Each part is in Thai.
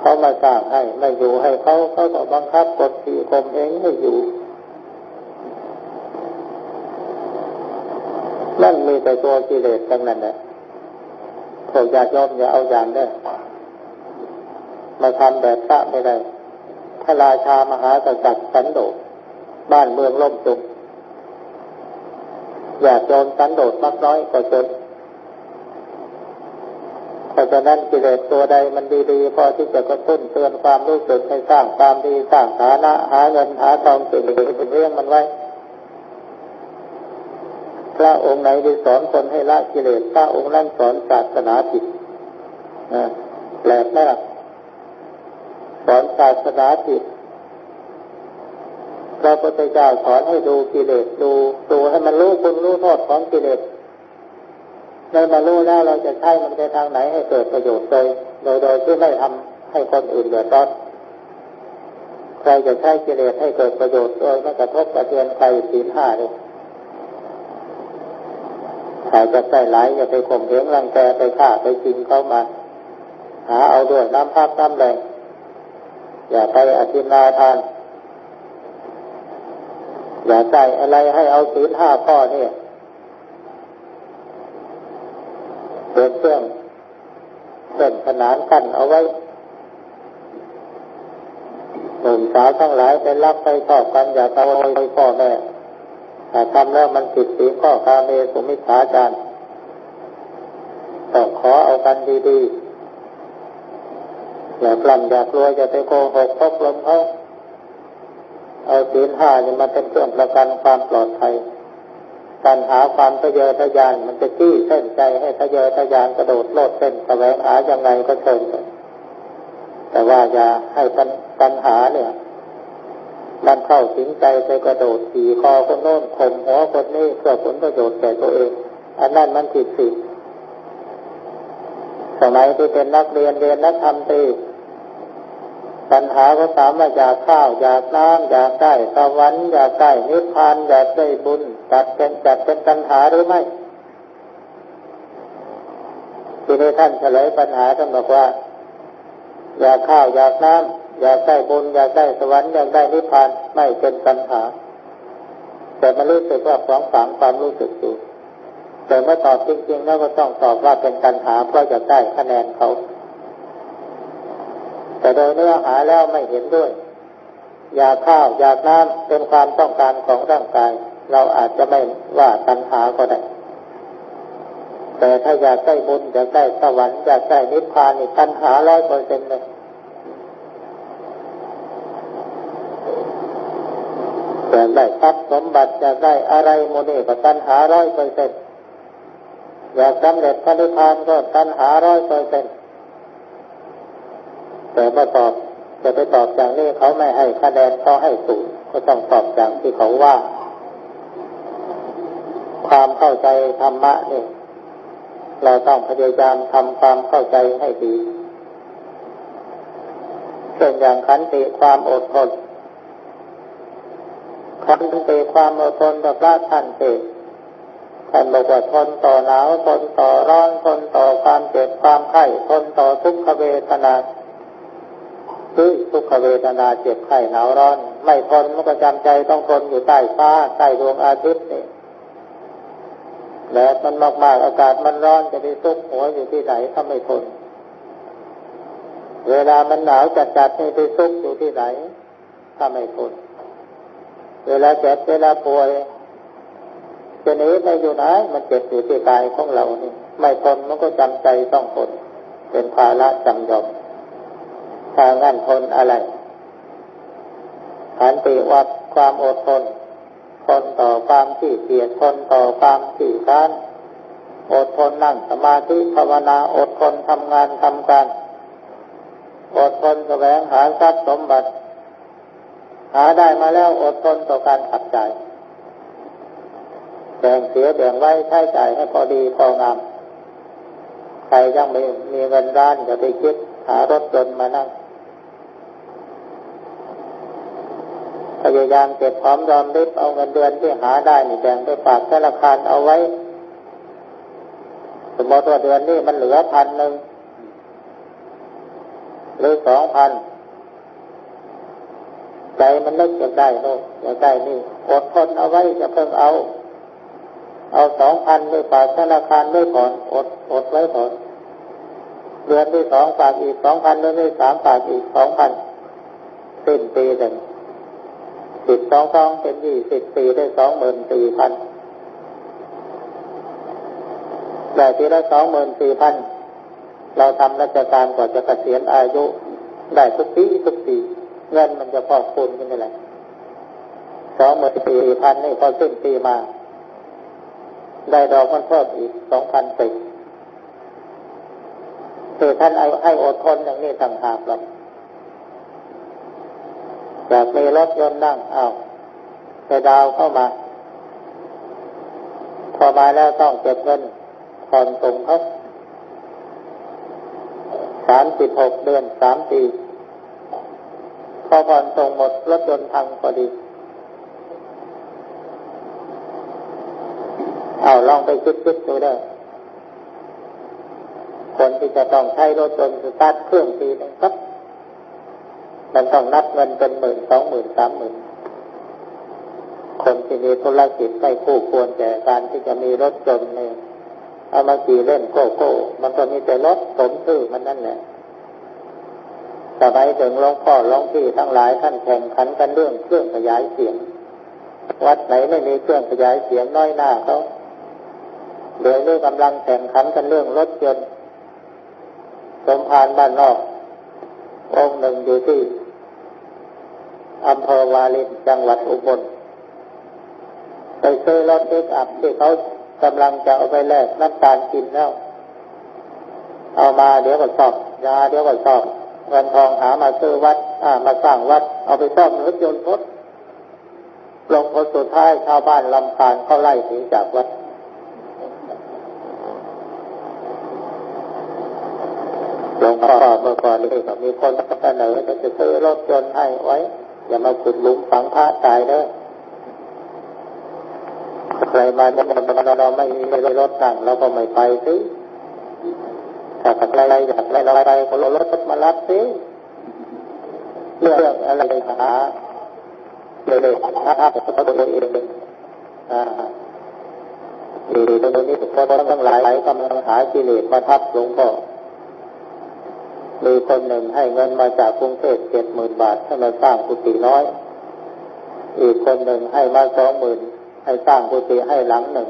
เขามาสร้างให้ไม่อยู่ให้เขาเขาก็บังคับกดขี่ข่มเองให้อยู่ นั่นมีแต่ตัวกิเลสทั้งนั้นแหละพวกญาติโยมอย่าเอาอย่างได้มาทำแบบพระไม่ได้พระราชามหากษัตริย์สันโดษบ้านเมืองล่มจุกอยากโยมสันโดษมากน้อยก็จน เพราะฉะนั้นกิเลสตัวใดมันดีๆพอที่จะกระตุ้นเตือนความรู้สึกให้สร้างความดีสร้างฐานะหาเงินหาทองเก่งเป็นเรื่องมันไว้พระองค์ไหนที่สอนคนให้ละกิเลสพระองค์นั้นสอนศาสนาผิดแปลกมากสอนศาสนาผิดพระพุทธเจ้าสอนให้ดูกิเลสดูดูให้มันรู้คุณรู้โทษของกิเลส ในมารู้แล้วเราจะใช้มันไปทางไหนให้เกิดประโยชน์โดยโดยโดยที่ไม่ทำให้คนอื่นเดือดร้อนใครจะใช้กิเลสให้เกิดประโยชน์โดยไม่กระทบกระเทือนใครศีลห้าเลยถ้าจะใส่หลายอย่าไปข่มเหงรังแกไปฆ่าไปจิงเข้ามา หาเอาด้วยน้ำพักน้ำแรงอย่าไปอธินาทาน อย่าใส่อะไรให้เอาศีลห้าข้อนี่ เป็นเครื่องเป็นขนานกันเอาไว้หนุ่มสาวทั้งหลายไปรักไปชอบกันอย่าขโมยพ่อแม่ถ้าทำแล้วมันผิดศีลข้อกาเมสุมิชฌาจารต้องขอเอากันดีๆ อย่ากลั่นอย่ากลัวอย่าไปโกหกพกลมเขาเอาศีลห้านี่มาเป็นเครื่องประกันความปลอดภัย การหาความทะเยอทะยาน มันจะจี้เส้นใจให้ทะเยอทะยานกระโดดโลดเส้นแสวงหายังไงก็เชิญแต่ว่าอย่าให้ปัญหาเนี่ย มันเข้าสิงใจไปกระโดดขี่คอคนโน้นข่มหัวคนนี้เพื่อผลประโยชน์แก่ตัวเอง อันนั้นมันผิดสิสมัยที่เป็นนักเรียนเรียนนักธรรมตีปัญหาก็ถามว่าอยากข้าวอยากน้ำอยากได้สวรรค์อยากได้นิพพานอยากได้บุญ จัดเป็นจัดเป็นปัญหาหรือไม่ทีนี้ท่านเฉลยปัญหาท่านบอกว่า อยากข้าวอยากน้ำอยากได้บุญอยากได้สวรรค์อยากได้นิพพานไม่เป็นปัญหา แต่มันรู้สึกว่าฝังฝังความรู้สึกอยู่แต่เมื่อตอบจริงๆแล้วก็ต้องตอบว่าเป็นปัญหาเพราะอยากได้คะแนนเขา แต่โดยเนื้อหาแล้วไม่เห็นด้วย อยากข้าวอยากน้ำเป็นความต้องการของร่างกาย เราอาจจะไม่ว่าตัณหาก็ได้ แต่ถ้าอยากได้บุญอยากได้สวรรค์อยากได้นิพพานนี่ตัณหาร้อยเปอร์เซ็นต์เลยอยากได้ทรัพย์สมบัติอยากได้อะไรโมเดลก็ตัณหาร้อยเปอร์เซ็นต์อยากสำเร็จพระนิพพานก็ตัณหาร้อยเปอร์เซ็นต์แต่มาตอบจะไปตอบอย่างนี้เขาไม่ให้คะแนนเขาให้ศูนย์ก็ต้องตอบอย่างที่เขาว่า ความเข้าใจธรรมะนี่เราต้องพยายามทำความเข้าใจให้ดีเช่นอย่างขันติความอดทนขันติความอดทนกับพระท่านเทศท่านบอกว่าทนต่อหนาวทนต่อร้อนทนต่อความเจ็บความไข้ทนต่อทุกขเวทนาคือทุกขเวทนาเจ็บไข้หนาวร้อน ไม่ทนมันก็จำใจต้องทนอยู่ใต้ฟ้าใต้ดวงอาทิตย์นี่ แดดมันมากๆ อากาศมันร้อนจะไปซุกหัวอยู่ที่ไหนถ้าไม่ทน เวลามันหนาวจัดๆนี่ไปซุกอยู่ที่ไหนถ้าไม่ทน เวลาเจ็บเวลาป่วยจะหนีไปอยู่ไหนมันเจ็บอยู่ที่กายของเรานี่ไม่ทนมันก็จำใจต้องทนเป็นภาระจำยอมถ้างั้นทนอะไรขันติวัดความอดทน ทนต่อความที่เกียดทนต่อความที่ค้านอดทนนั่งสมาธิภาวนาอดทนทำงานทำการอดทนแสวงหาทรัพย์สมบัติ หาได้มาแล้วอดทนต่อการขับใจแบ่งเสียแบ่งไว้ใช้จ่ายให้พอดีพองาม ใครยังไม่มีเงินร้านจะไปคิดหารถยนต์มานั่ง ยายามเก็บพร้อมรอมริบเอาเงินเดือนที่หาได้นี่แบ่งไปฝากธนาคารเอาไว้ สมมติว่าเดือนนี้มันเหลือพันหนึ่งหรือสองพันใจมันนึกจะได้โน่นอยากได้นี่อดทนเอาไว้จะเพิ่งเอา เอาสองพันไปฝากธนาคารไว้ก่อนอดอดไว้ก่อนเดือนที่สองฝากอีกสองพันเดือนที่สามฝากอีกสองพันสิ้นปีหนึ่ง สิบสองสองเป็นยี่สิบปีได้สองหมื่นสี่พันแต่ทีละสองหมื่นสี่พันเราทำราชการก่อนจะเกษียณอายุ ได้ทุกปีทุกปีเงินมันจะพอคูณขึ้นไปเลยสองหมื่นสี่พันนี่พอสิ้นปีมา ได้ดอกมันเพิ่มอีกสองพันสิบคือท่านให้อดทนอย่างนี้ต่างหากหรอก อยากมีรถยนต์นั่งเอาไปดาวเข้ามา พอมาแล้วต้องเก็บเงินผ่อนส่งเขาสามสิบหกเดือนสามปีพอผ่อนส่งหมดรถยนต์พังพอดี เอาลองไปคิดคิดดูได้คนที่จะต้องใช้รถยนต์สตาร์ทเครื่องปีนึงครับ มันต้องนับเงินเป็นหมื่นสองหมื่นสามหมื่นคนที่มีธุรกิจไม่คู่ควรแก่การที่จะมีรถยนต์เนี่ยเอามาขี่เล่นโก้โก้ มันก็มีแต่รถสมชื่อมันนั่นแหละสมัยถึงหลวงพ่อหลวงพี่ทั้งหลายท่านแข่งขันกันเรื่องเครื่องขยายเสียง วัดไหนไม่มีเครื่องขยายเสียงน้อยหน้าเขาเดี๋ยวนี้กำลังแข่งขันกันเรื่องรถยนต์สมภารบ้านนอกองค์หนึ่งอยู่ที่ อำเภอวาลินจังหวัดอุบลไปซื้อรถเอ็กอัพที่เขากำลังจะเอาไปแลกน้ำตาลกินแล้ว เอามาเดี๋ยวก็สอบยาเดี๋ยวก็สอบเงินทองหามาซื้อวัดอ่ามาสร้างวัด เอาไปซ่อมรถยนต์ทดลงผลสุดท้ายชาวบ้านลำพานเขาไล่หนีจากวัดหลวงพ่อเมื่อก่อนนี่ก็มีคนเสนอจะซื้อรถยนต์ให้ไว้ อย่ามาขุดหลุมฝังพระตายเด้อใครมาเราไม่มีรถนั่งเราก็ไม่ไปสิถ้าใครอยากได้อะไรก็รถมารับสิเรื่องอะไรหาเด็กๆถ้าเขาตัวเองอ่าดีตรงนี้คนทั้งหลายกำลังหากิเลสมาทับหลวงพ่อ มีคนหนึ่งให้เงินมาจากกรุงเทพเจ็ดหมื่นบาทให้มาสร้างกุฏิน้อย อีกคนหนึ่งให้มาสองหมื่นให้สร้างกุฏิให้หลังหนึ่ง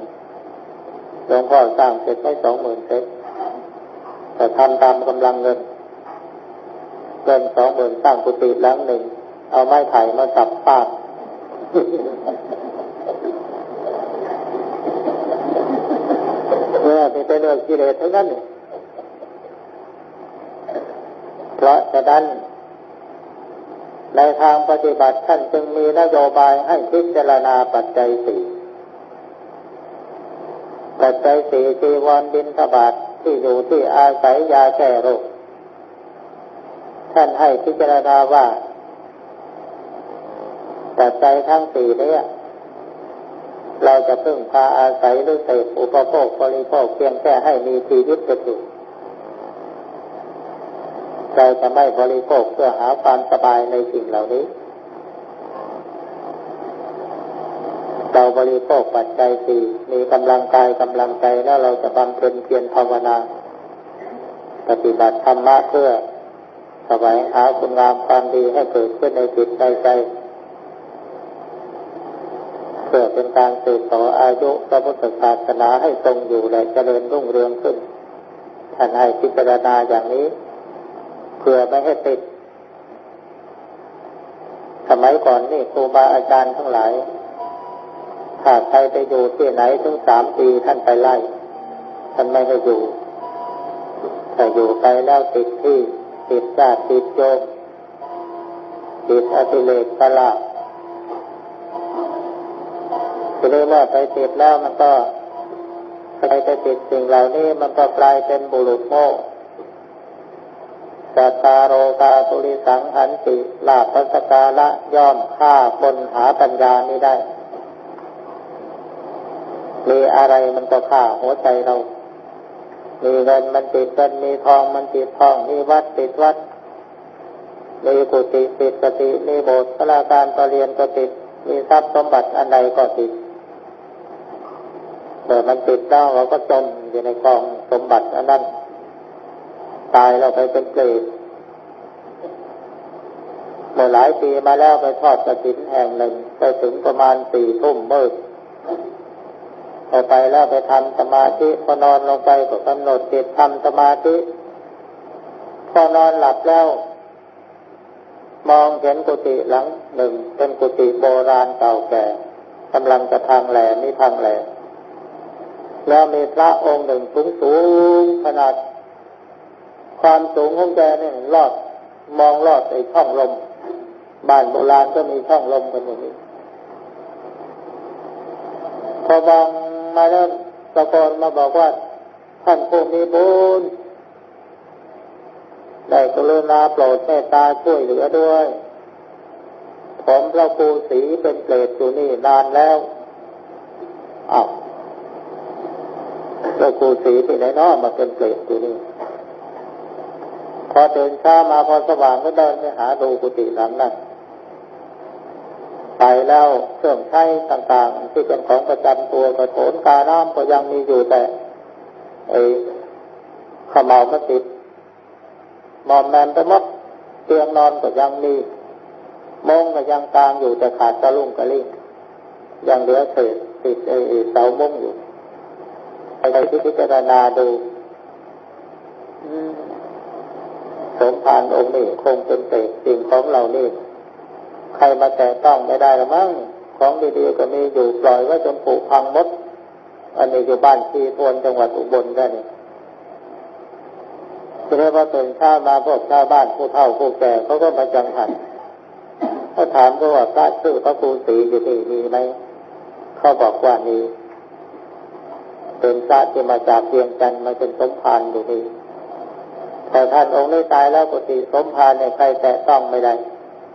หลวงพ่อสร้างเสร็จไม่สองหมื่นเสร็จแต่ทำตามกำลังเงินเงินสองหมื่นสร้างกุฏิหลังหนึ่ง เอาไม้ไผ่มาสับปากเนี่ยเป็นเรื่องกิเลสทั้งนั้นเพราะฉะนั้น ในทางปฏิบัติท่านจึงมีนโยบายให้พิจารณาปัจจัยสี่ปัจจัยสี่จีวรบินทบาทที่อยู่ที่อาศัยยาแก้โรคท่านให้พิจารณาว่าปัจจัยทั้งสี่นี้เราจะพึ่งพาอาศัยหรือเสพอุปโภคบริโภคเพียงแค่ให้มีชีวิตเป็นอยู่ เราจะไม่บริโภคเพื่อหาความสบายในสิ่งเหล่านี้ เราบริโภคปัจจัยสี่มีกำลังกายกำลังใจแล้วเราจะบำเพ็ญเพียรภาวนา ปฏิบัติธรรมะเพื่อสวายหาคุณงามความดีให้เกิดขึ้นในจิตในใจ เพื่อเป็นการสืบต่ออายุพระพุทธศาสนาให้ทรงอยู่และเจริญรุ่งเรืองขึ้นท่านให้พิจารณาอย่างนี้ เพื่อไม่ให้ติด สมัยก่อนนี่ครูบาอาจารย์ทั้งหลาย ถ้าใครไปอยู่ที่ไหนถึงสามปีท่านไปไล่ ท่านไม่ให้อยู่แต่อยู่ไปแล้วติดที่ ติดญาติติดโยมติดอธิเลกตลาทีนี้เมื่อไปติดแล้วมันก็ไปไปติดสิ่งเหล่านี้มันก็กลายเป็นบุรุษโง่ สัตตาโรกาตุลิสังหันติลาภัสกาละย่อมฆ่าคนหาปัญญาไม่ได้มีอะไรมันก็ฆ่าหัวใจเรา มีเงินมันติดเงินมีทองมันติดทอง มีวัดติดวัด มีกุฏิปิดกติมีโบสถ์สลาการประเรียนก็ติด มีทรัพย์สมบัติอันใดก็ติดแต่มันติดแล้วเราก็จมอยู่ในกองสมบัติอันนั้น ตายเราไปเป็นเปรตเมื่อหลายปีมาแล้วไปทอดกระถินแห่งหนึ่งไปถึงประมาณสี่ทุ่มมืดพอไปแล้วไปทำสมาธิพอนอนลงไปก็กำหนดจิตทำสมาธิพอนอนหลับแล้ว มองเห็นกุฏิหลังหนึ่ง เป็นกุฏิโบราณเก่าแก่กำลังจะทางแหล่นี่ทางแหล่แล้วมีพระองค์หนึ่งสูงสูงขนาด ความสูงของแกเนี่ยลอดมองลอดไอ้ช่องลม บ้านโบราณก็มีช่องลมกันอย่างนี้ พอมองมาแล้วตะโกนมาบอกว่า ท่านผู้มีบุญได้กรุณาโปรดเมตตาช่วยเหลือด้วย ผมพระครูศรีเป็นเปรตอยู่นี่นานแล้วอ้าวพระครูศรีที่ไหนน้อมาเป็นเปรตอยู่นี่ พอตื่นเช้ามาพอสว่างก็เดินไปหาดูกุฏิหลังนั้นไปแล้วเครื่องใช้ต่างๆ ที่เป็นของประจำตัวกระโถนกาน้ำก็ยังมีอยู่แต่ไอ้ขมเมามาติดมอมแมมไปหมดเตียงนอนก็ยังมีมงก็ยังกลางอยู่แต่ขาดกระลุ่งกระลิ่งยังเหลือเศษติดไอ้เสามงอยู่ไปที่พิจารณาดู สมภารองค์นี้คงเป็นเศษสิ่งของเหล่านี้ใครมาแตะต้องไม่ได้หรือมั้งของดีๆก็มีอยู่ปล่อยไว้จนผุพังมด อันนี้อยู่บ้านที่ทวนจังหวัดอุบลได้นี่ทีนี้พอตื่นเช้ามาพวกชาวบ้านผู้เฒ่าผู้แก่เขาก็มาจังหันเขาถามเขาว่าพระชื่อพระครูศรีอยู่ที่มีไหมเขาบอกว่ามีเป็นพระที่มาจากเพียงจันมาเป็นสมภารอยู่นี่ แต่ท่านองค์นี้ตายแล้วปกติสมภารเนี่ยใครแตะต้องไม่ได้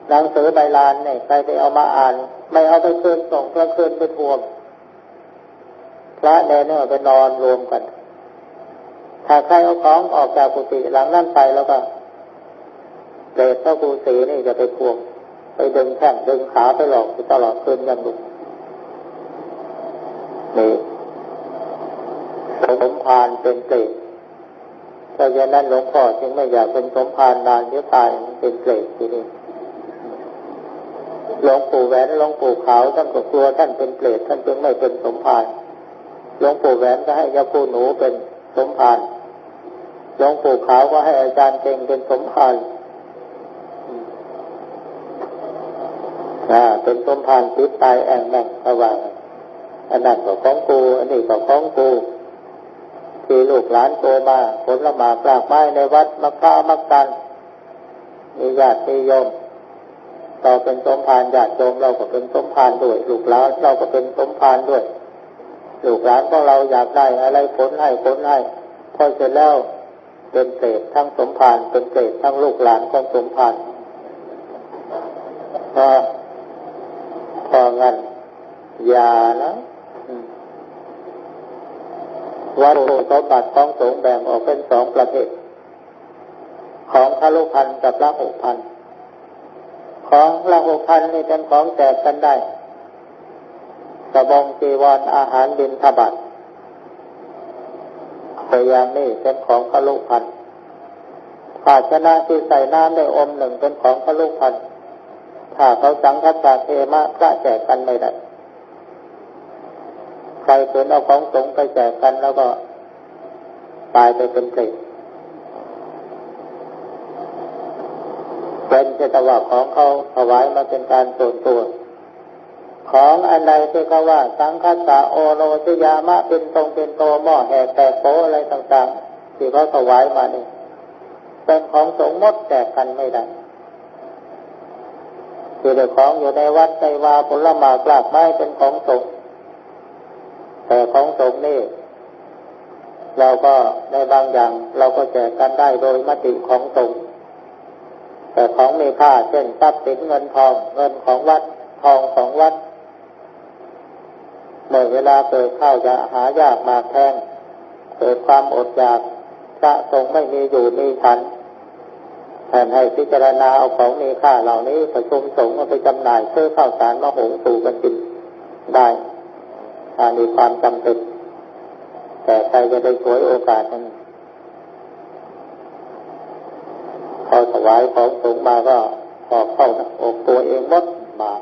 หนังสือใบลานเนี่ยใครไปเอามาอ่าน ไม่เอาไปคืนส่งกลางคืนไปทวงพระแดนเนี่ยไปนอนรวมกัน ถ้าใครเอาของออกจากกุฏิหลังนั่นไปแล้วก็เปรตพระกูสีนี่จะไปทวง ไปดึงแข้งดึงขาไปหลอกตลอดคืนยังดุนี่สมภารเป็นเปรต เพราะฉะนั้นหลวงพ่อจึงไม่อยากเป็นสมภารนานเดี๋ยตายเป็นเปรตทีนี้หลวงปู่แหวนหลวงปู่ขาวท่านก็กลัวท่านเป็นเปรตท่านจึงไม่เป็นสมภารหลวงปู่แหวนก็ให้ยาปูหนูเป็นสมภารหลวงปู่ขาวก็ให้อาจารย์เก่งเป็นสมภารอ่าเป็นสมภารติดตายแองแม่งระหว่างอันนั้นก็ของกู อันนี้ก็ของกู ที่ลูกหลานโตมาผลละหมากลากไม้ในวัดมักพร้ามักกัน มีญาติมีโยมต่อเป็นสมภารญาติโยมเราก็เป็นสมภารด้วย ลูกหลานเราก็เป็นสมภารด้วย ลูกหลานของเราอยากได้อะไรผลให้ผลให้พอเสร็จแล้วเป็นเศษทั้งสมภารเป็นเศษทั้งลูกหลานของสมภารพอพองั้นอย่านะ วัตถุสมบัติของสงแบ่งออกเป็นสองประเภท ของพระลูกพันกับละหกพัน ของละหกพันนี่เป็นของแจกกันได้สบองจีวรออาหารบินทบัตแต่อย่างนี้เป็นของพระลูกพันภาชนะที่ใส่น้ำได้อมหนึ่งเป็นของพระลูกพันถ้าเขาสังฆาเทมะพระแจกกันไม่ได้ ใครเืนเอาของสงไปแจกกันแล้วก็ตายไปเป็นเปรตเป็นเจตว่าของเขาถวายมาเป็นการส่วนตัว ของอันใดที่เขาว่า สังฆตาโอโรชยามะเป็นตรงเป็นโตหม้อแหกแตกโปอะไรต่างๆ ที่เขาถวายมานี่เป็นของสงมดแจกกันไม่ได้คือเด็กของอยู่ในวัดในวาผลหมากลากไม้เป็นของสงฆ แต่ของสงนี่เราก็ในบางอย่าง เราก็แจกกันได้โดยมติของสงแต่ของมีค่าเช่นทรัพย์สินเงินทองเงินของวัดทองของวัดเมื่อเวลาเกิดข้าวจะหายากมากแพงเกิดความอดอยากพระสงฆ์ไม่มีอยู่มีฉันแทนให้พิจารณาเอาของมีค่าเหล่านี้ประชุมสงฆ์เอาไปจำหน่ายซื้อข้าวสารมาหุงสู่กันกินได้ ถ้ามีความจำเป็น แต่ใครจะได้สวยโอกาสนั้นพอถวายของสงมาก็ออกเข้าอกตัวเองมดบาป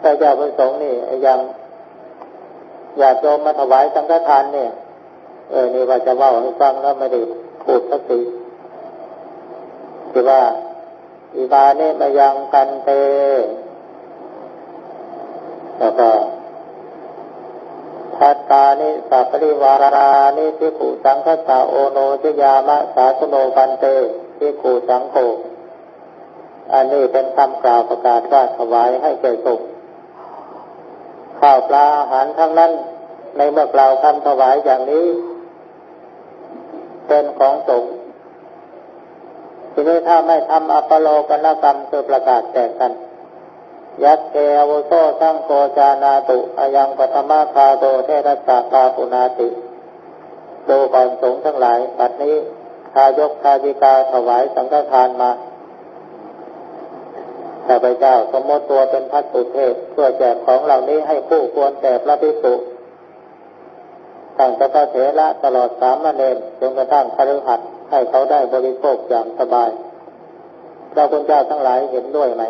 พระเจ้าพระสงฆ์นี่ยังอยากโยมมาถวายสังฆทานเนี่ย เออนี่ว่าจะว่าให้ฟังแล้วไม่ได้พูดสักทีคือว่าอิบาเนมายังกันเตแล้วก็ ทัตตานิสัพริวารานิพิขุสังคตาโอโนจยามะสาสโนกันเตพิขุสังโฆอันนี้เป็นคำกล่าวประกาศว่าถวายให้แก่สงฆ์ข้าวปลาอาหารทั้งนั้น ในเมื่อกล่าวคำถวายอย่างนี้ เป็นของสงฆ์ทีนี้ถ้าไม่ทำอัปโลกนกรรมคือประกาศแจกกัน ยัตเกอวุโสสังโฆจานาตุอายังปฐมาคาโตเทระสะปาปุนาติดูก่อนสงทั้งหลายบัดนี้ทายกทายิกาถวายสังฆทานมาข้าพเจ้าสมมติตัวเป็นพัสุเทพเพื่อแจกของเหล่านี้ให้ผู้ควรแก่พระภิกษุตั้งแต่พระเถระตลอดสามเณรจนกระทั่งคฤหัสถ์ให้เขาได้บริโภคอย่างสบายพระคุณเจ้าทั้งหลายเห็นด้วยไหม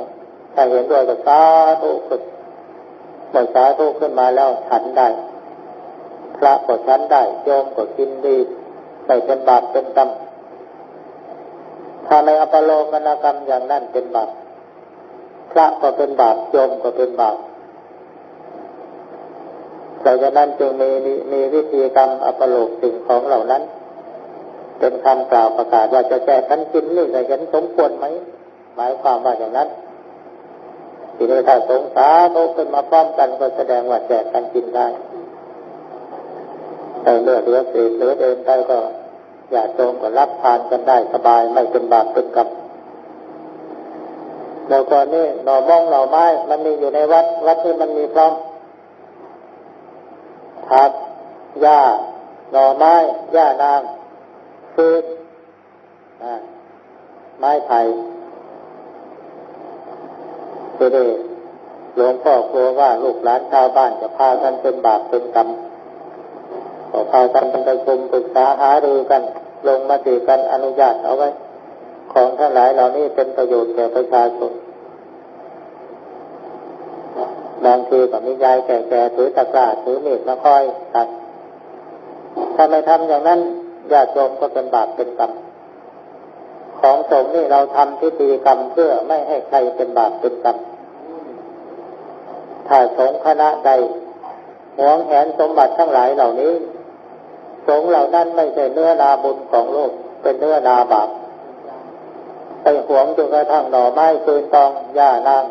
ถ้าเห็นด้วยก็สาธุขึ้นเมื่อสาธุขึ้นมาแล้วฉันได้ พระก็ฉันได้โยมก็กินดีไม่เป็นบาปเป็นกรรมถ้าในอปโลกนกรรมอย่างนั้นเป็นบาปพระก็เป็นบาปโยมก็เป็นบาปดังนั้นจึงมีมีวิธีกรรมอปโลกสิ่งของเหล่านั้น เป็นคำกล่าวประกาศว่าจะแจกกันกินนี่จะเห็นสมควรไหมหมายความว่าอย่างนั้น ทีนี้ถ้าสงสารโตขึ้นมาพร้อมกันก็แสดงว่าแจกกันกินได้แต่เลือดเหลือเศษเหลือเดินได้ก็อย่าโจมก็รับทานกันได้สบายไม่เป็นบาปเป็นกรรมแล้วก่อนนี้หน่อมองหน่อไม้ มันมีอยู่ในวัด วัดที่มันมีพร้อมผักหญ้าหน่อไม้หญ้านางฟืนไม้ไผ่ ทีนี้หลวงพ่อกลัวว่าลูกหลานชาวบ้านจะพากันเป็นบาปเป็นกรรมก็พากันไปประชุมปรึกษาหารือกัน ลงมาติกันอนุญาตเอาไว้ ของทั้งหลายเหล่านี้เป็นประโยชน์แก่ประชาชนบางทีก็มียายแก่ๆถือตะกร้าถือมีดมาคอยตัดถ้าไม่ทำอย่างนั้นญาติโยมก็เป็นบาปเป็นกรรมของสงฆ์นี่เราทำพิธีกรรมเพื่อไม่ให้ใครเป็นบาปเป็นกรรม ถ้าสงฆ์คณะใดหวงแหนสมบัติทั้งหลายเหล่านี้ สงเหล่านั้นไม่ใช่เนื้อนาบุญของโลก เป็นเนื้อนาบาปไปหวงจนกระทั่งหน่อไม้ฟืนตองหญ้านาง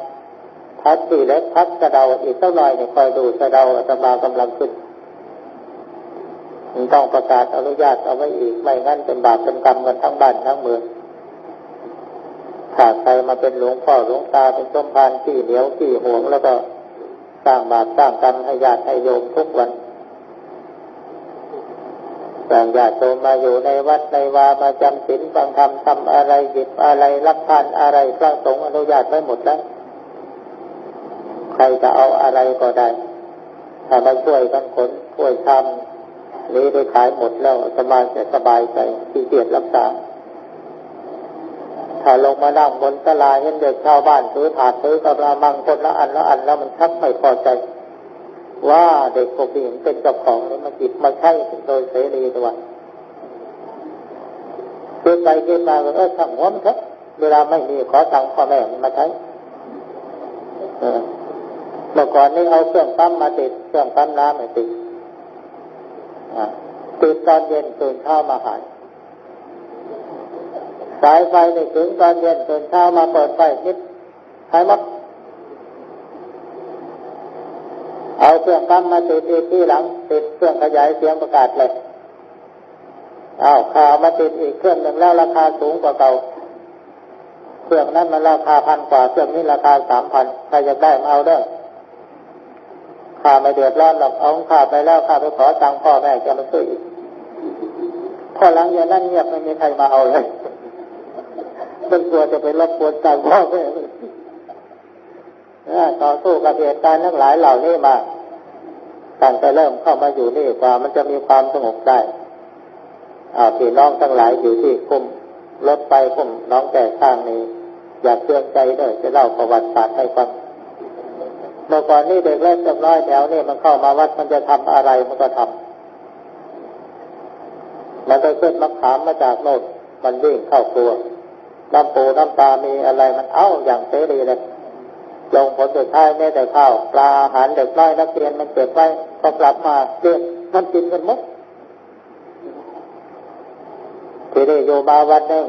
พัดสีเล็กพัดกระเดาอีกสักหน่อยเนี่ยคอยดูกระเดาอาตมากำลังขึ้นต้องประกาศอนุญาตเอาไว้อีกไม่งั้นเป็นบาปเป็นกรรมกันทั้งบ้านทั้งเมืองถ้าใครมาเป็นหลวงพ่อหลวงตาเป็นต้มพานที่เหนียวที่ห่วงแล้วก็ สร้างบาปสร้างกรรมให้ญาติให้โยมทุกวันแต่ญาติโยมมาอยู่ในวัดในวามาจำศีลฟังธรรมทำอะไรหยิบอะไรรับทานอะไรพระสงฆ์อนุญาตไว้หมดแล้วใครจะเอาอะไรก็ได้ถ้ามาช่วยกันขนช่วยทำนี้ไปขายหมดแล้วสบายจะสบายใจที่เกียรรักษา ถ้าลงมานั่งบนตลาเห็นเด็กชาวบ้านซื้อถาดซื้อกระมังคนละอันละอันแล้วมันชักไม่พอใจ ว่าเด็กพวกนี้เป็นเจ้าของนี่มาจิบมาใช้โดยเสรีตัวคิดไปคิดมาก็เออสั่งหัวมันเถอะเวลาไม่มีขอสั่งพ่อแม่มาใช้เมื่อก่อนนี้เอาเครื่องปั๊มมาติดเครื่องปั๊มน้ำมาติดติดตอนเย็นตื่นเช้ามาหาย สายไฟนี่ถึงตอนเย็นตื่นเช้ามาเปิดไฟนิดใหายหมดเอาเครื่องปั๊มมาติดอีกที่หลัง ติดเครื่องขยายเสียงประกาศเลยเอาข่าวมาติดอีกเครื่องหนึ่งแล้วราคาสูงกว่าเก่า เครื่องนั้นมันราคาพันกว่า เครื่องนี้ราคาสามพันใครอยากได้มาเอาเด้อข้าไม่เดือดร้อนหรอกเอาข้าไปแล้วข้าไปขอตังพ่อแม่จะมาซื้ออีกพอหลังอย่างนั้นเงียบไม่มีใครมาเอาเลย มันกลัวจะไปรบกวนใจพ่อแม่ต่อสู้กับเหตุการณ์ทั้งหลายเหล่านี้มาตั้งแต่เริ่มเข้ามาอยู่นี่กว่า มันจะมีความสงบได้อาพี่น้องทั้งหลายอยู่ที่คุมรถไปคุมน้องแก่ข้างนี้ อยากเตือนใจด้วยจะเล่าประวัติศาสตร์ให้ฟังเมื่อก่อนนี่เด็กเล็กเล็กน้อยแถวนี่มันเข้ามาวัดมันจะทำอะไรมันก็ทำมันไปขึ้นมะขามมาจากโน่นมันวิ่งเข้าครัว น้ำปูน้ำปลามีอะไรมันเอ้าอย่างเสรีเลยลงผลสุดท้ายแม้แต่ข้าวปลาอาหารเด็กน้อยนักเรียนมันเก็บไว้พอกลับมาเรียนมันกินกันหมดทีนี้อยู่มาวันหนึ่ง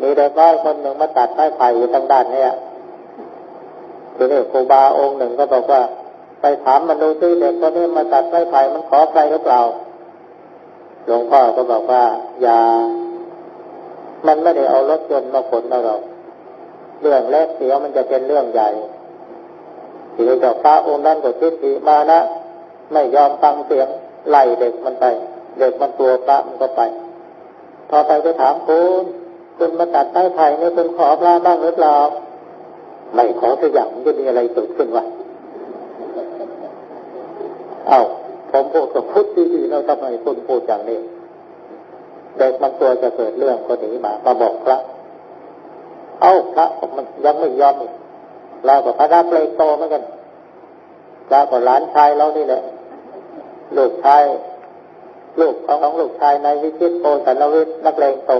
มีเด็กน้อยคนหนึ่งมาตัดไม้ไผ่อยู่ทางด้านนี้ทีนี้ครูบาองค์หนึ่งก็บอกว่าไปถามมันดูซิเด็กคนนี้มาตัดไม้ไผ่มันขอใครหรือเปล่าหลวงพ่อก็บอกว่า อย่า มันไม่ได้เอารถยนต์มาขนเราเรื่องเล็กเสียวมันจะเป็นเรื่องใหญ่ทีนี้เจ้าพระองค์นั้นก็ทิฏฐิมานะ ไม่ยอมฟังเสียงไล่เด็กมันไป เด็กมันตัวพระมันก็ไป พอไปไปถามคุณคุณมาตัดใต้ไผ่เนี่ยคุณขอพระบ้างหรือเปล่าไม่ขอสักอย่างมันจะมีอะไรเกิดขึ้นวะเอา้าผมพูดกับพุทธดีๆแล้วทำไมคุณพูดอย่างนี้ เด็กมันตัวจะเกิดเรื่องก็หนีมามาบอกพระ เอาพระมันยังไม่ยอมอีกเราก็พระราเลงโตเหมือนกันพระก็หลานชายเรานี่แหละลูกชายลูกของของลูกชายนายวิชิตโตสันวิทย์นักเลงโต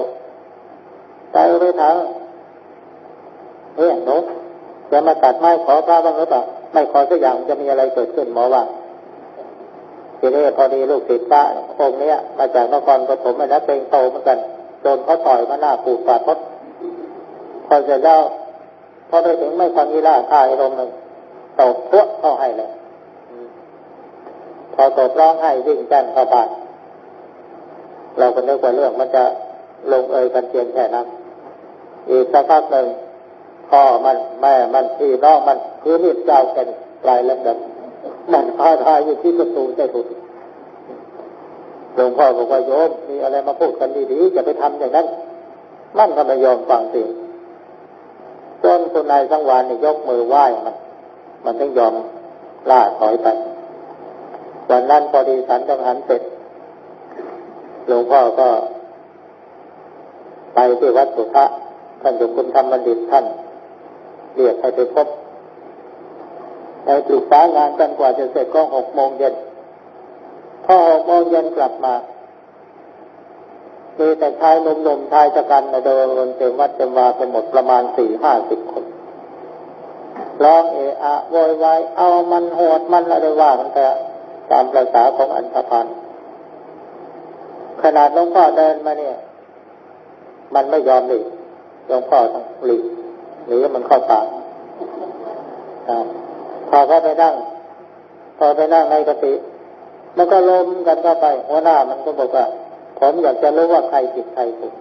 ใจไปถามเฮ้ยหนูจะมาตัดไม้ขอพระบ้างหรือเปล่าไม่ขอสักอย่างจะมีอะไรเกิดขึ้นหมอว่า ทีนี้พอดีลูกศิษย์พระองค์นี้มาจากนครปฐมนักเลงโตเหมือนกันโดนเขาต่อยมาหน้าปูปาทดพอเสร็จแล้วพอไปถึงไม่ฟังอีล่าข่ายลมหนึ่งตกพวกเข้าให้เลยพอตกร้องให้วิ่งแจ้งเข้าบ้านเราก็นึกว่าเรื่องมันจะลงเอยกันเพียงแค่นั้นอีกสักพักหนึ่งพ่อมันแม่มันพี่น้องมันคือมีดเจ้ากันปลายลำดับมันพาทายอยู่ที่ประตูใจถุด หลวงพ่อบอกว่าโยมมีอะไรมาพูดกันดีๆจะไปทำอย่างนั้น มันก็ไม่ยอมฟังสิจนคุณนายสังวานนี่ยกมือไหว้มันมันต้องยอมล่าถอยไปวันนั้นพอดีสันจังหันเสร็จหลวงพ่อก็ ไปที่วัดสุภะท่านอยู่คุณธรรมบัณฑิตท่านเรียกให้ไปพบไปปรึกษางานกันกว่าจะเสร็จก็หกโมงเย็น อหกโมงเย็นกลับมามีแต่ชายหนุ่มๆชายชะกันมาเดินเต็มวัดเต็มวาไปหมดประมาณสี่ห้าสิบคนร้องเอะอะโวยวายเอามันโหดมันอะไรว่ามันแต่ตามประษาของอันธพาลขนาดหลวงพ่อเดินมาเนี่ย มันไม่ยอมหลีกหลวงพ่อต้องหลีกหรือมันเข้าป่าพอเขาไปนั่งพอไปนั่งในกติ มันก็ลมกันก็ไปหัวหน้ามันก็บอกว่า ผมอยากจะรู้ว่าใครผิดใครถูก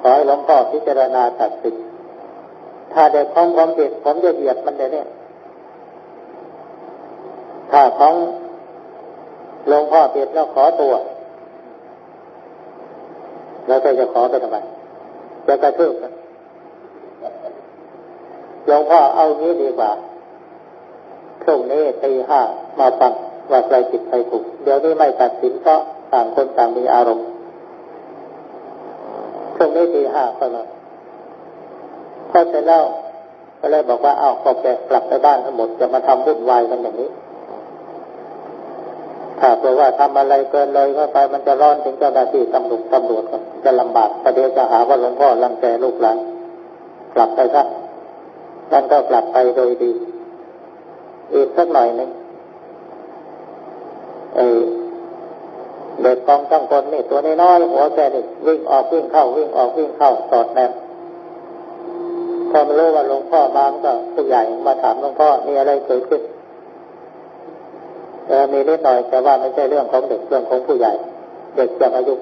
ขอให้หลวงพ่อพิจารณาตัดสินถ้าเด็กของผมผิดผมจะเหยียบมันเลยเนี่ยถ้าของหลวงพ่อผิดแล้วขอตัว แล้วก็จะขอไปทำไมจะกระทืบกันหลวงพ่อเอางี้ดีกว่าพรุ่งนี้ตีห้ามาฟัง ว่าใครผิดใครถูก เดี๋ยวนี้ไม่ตัดสินเพราะต่างคนต่างมีอารมณ์ช่วงนี้ทีห้าก็เลยพอเสร็จแล้วก็เลยบอกว่าอ้าวก็แกกลับไปบ้านทั้งหมดจะมาทำวุ่นวายกันอย่างนี้ ถ้าเผื่อว่าทำอะไรเกินเลยก็ไปมันจะร้อนถึงเจ้าหน้าที่ตำรวจตำรวจจะลำบากประเดี๋ยวจะหาว่าหลวงพ่อรังแกลูกหลานกลับไปซะท่านก็กลับไปโดยดีอีกสักหน่อยหนึ่ง ไอ้เด็กกองทั้งคนนี่ตัวน้อยหัวแก่นี่วิ่งออกวิ่งเข้าวิ่งออกวิ่งเข้าสอดแนมพอมารู้ว่าหลวงพ่อมาก็ผู้ใหญ่มาถามหลวงพ่อมีอะไรเกิดขึ้นเออมีนิดหน่อยแต่ว่าไม่ใช่เรื่องของเด็กเรื่องของผู้ใหญ่ เด็กจะอายุ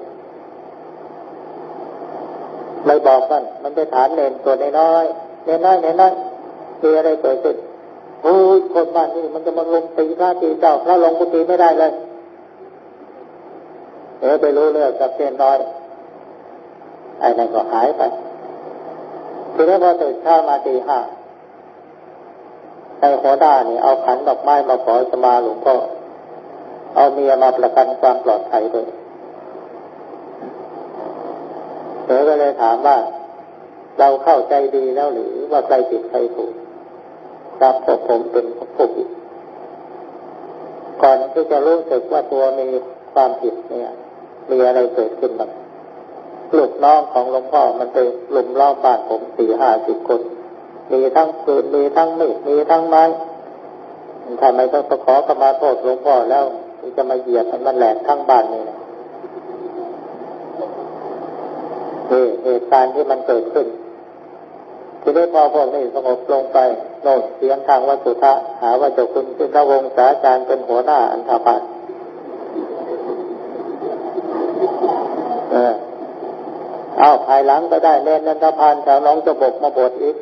ไม่บอกกันมันไปถามเนนตัวน้อยเนนน้อยเนนน้อยมีอะไรเกิดขึ้น โอ้ยคนบ้านนี้มันจะมาลงตีพระตีเจ้าพระลงกุฏิไม่ได้เลยเออไปรู้เรื่องกับเจนน้อยไอ้นั่นก็หายไปทีนี้พอตื่นเช้ามาตีห้าในหัวหน้านี่เอาขันดอกไม้มาขอสมาหลวงพ่อเอาเมียมาประกันความปลอดภัยด้วยเธอก็เลยถามว่า เราเข้าใจดีแล้วหรือว่าใครผิดใครถูก ครับพวกผมเป็นผู้ผิดก่อนที่จะรู้สึกว่าตัวมีความผิดเนี่ย มีอะไรเกิดขึ้นบ้างลูกน้องของหลวงพ่อมันไปลุมล้อมบ้านผมสี่ห้าสิบคน มีทั้งปืนมีทั้งมีดมีทั้งไม้ทำไมต้องขอขมาโทษหลวงพ่อแล้วจะมาเหยียบมันแหลกทั้งบ้านนี่นะนี่เหตุการณ์ที่มันเกิดขึ้น ทีนี้พอพวกนี้สงบลงไปโน่นเสียงทางวัตถุทะหาว่าเจ้าคุณเป็นพระวงศาจารย์เป็นหัวหน้าอันธพาลเออเอาภายหลังก็ได้เล่นนันทพานแถวน้องจะบกมาบวชอีก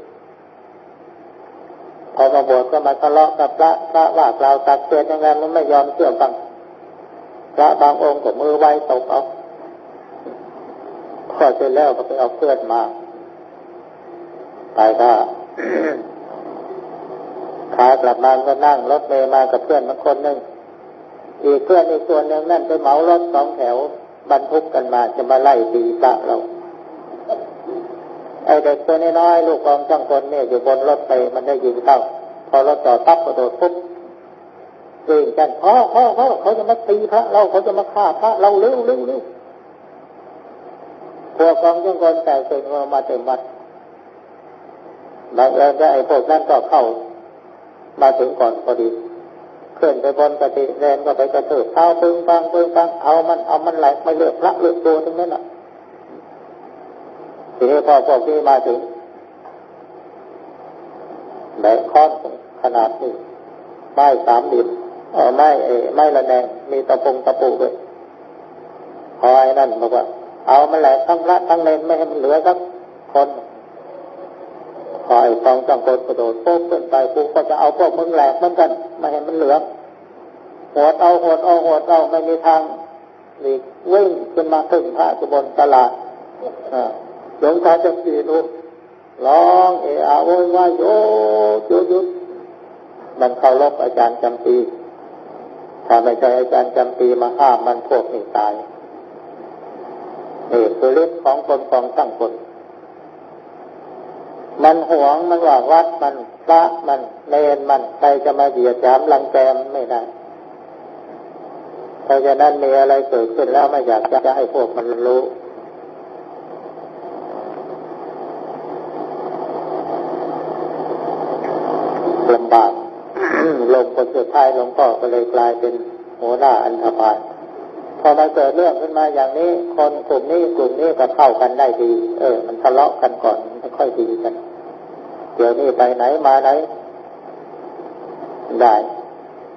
พอมาบวชก็มาทะเลาะกับพระพระว่ากล่าวตักเตือนยังไงมันไม่ยอมเชื่อฟังพระบางองค์ก็มือไว้ตกเอาพอเสร็จแล้วก็ไปเอาเพื่อนมา ไปก็ขากลับมาก็นั่งรถเมย์มากับเพื่อนมาคนหนึ่งอีกเพื่อนอีกส่วนหนึ่งนั่นไปเหมารถสองแถวบรรทุกกันมาจะมาไล่ตีพระเราไอเด็กตัวน้อยลูกกองช่างคนเนี่ยอยู่บนรถไปมันได้ยินเข้าพอรถจอดปั๊บกระโดดปุ๊บวิ่งกันพ่อพ่อพ่อเขาจะมาตีพระเราเขาจะมาฆ่าพระเราเร็วเร็วเร็วพวกกองช่างคนแต่เสร็จมาเต็มวัด บางเอิญก็ไอ้พวกนั้นก็เข้ามาถึงก่อนพอดีขึ้นไปบนกติแรนก็ไปกระเถิบเท้าปึงปังปึงปังเอามันเอามันไหลไม่เลือกพระเลือกตัวทั้งนั้นอะทีนี้พอพวกนี้มาถึงแบกค้อนขนาดนี้ไม้สามดินเออไม้เอไม้ระแนงมีตะปงตะปูด้วยพอไอ้นั่นบอกว่า เอามันแหลกทั้งพระทั้งเลนไม่ให้มันเหลือสัก อไอ้กองจังคนกระโดดปุ๊บขึ้นไปกูก็จะเอาพวกมึงแหลกเหมือนกันไม่ให้มันเหลือหดเอาหดเอาหดเอาไม่มีทางหลีกวิ่งขึ้นมาถึงพระจุบนตลาดหลวงตาจะสีลูร้องเออาโวยวาโยโยยุดมันเคารพอาจารย์จำปีถ้าไม่ใช่อาจารย์จำปีมาห้ามมันพวกนี้ตายนี่คือฤทธิ์ของคนกองตั้งคน มันหวงมันว่าวัดมันพระมันเนนมันใครจะมาเหยียดหยามลังแกมไม่ได้เพราะฉะนั้นมีอะไรเกิดขึ้นแล้วไม่อยากจะให้พวกมันรู้ลำบากลงคนสุดท้ายหลวงพ่อก็เลยกลายเป็นหัวหน้าอันธพาลพอมาเกิดเรื่องขึ้นมาอย่างนี้ คนกลุ่มนี้กลุ่มนี้ก็เข้ากันได้ดี เออ มันทะเลาะกันก่อนมันค่อยดีกัน เดี๋ยวนี้ไปไหนมาไหน ได้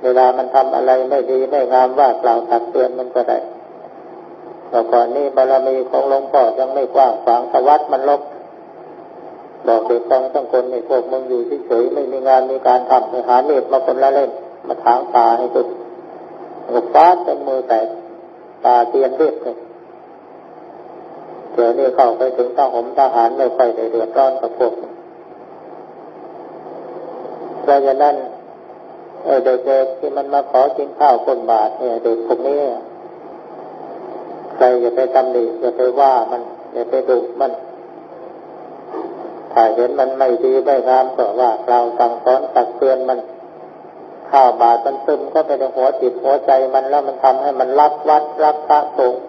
เวลามันทำอะไรไม่ดีไม่งามว่ากล่าวตักเตือนมันก็ได้แต่ก่อนนี้บารมีของหลวงพ่อยังไม่กว้างขวางสวัสดมันลบบอกเด็กฟังทั้งคนในพวกมึงอยู่เฉยๆไม่มีงานมีการทำไปหาเม็ดมาคนละเล่น มาถางตาให้ตุกกฟาเป็นมือแตกตาเตียนเรียบเลยเดี๋ยวนี้เข้าไปถึงทหมทหารไม่ค่อยได้เดือดร้อนกับพวก เพราะฉะนั้นเด็กๆที่มันมาขอกินข้าวคนบาทเนี่ยเด็กพวกนี้ใครอย่าไปตำหนิอย่าไปว่ามัน อย่าไปดุมันถ้าเห็นมันไม่ดีไม่งามก็ว่ากล่าสั่งสอนตักเตือนมัน ข้าวบาทมันซึมก็ไปในหัวจิตหัวใจมันแล้วมันทำให้มันรักวัดรักพระสงฆ์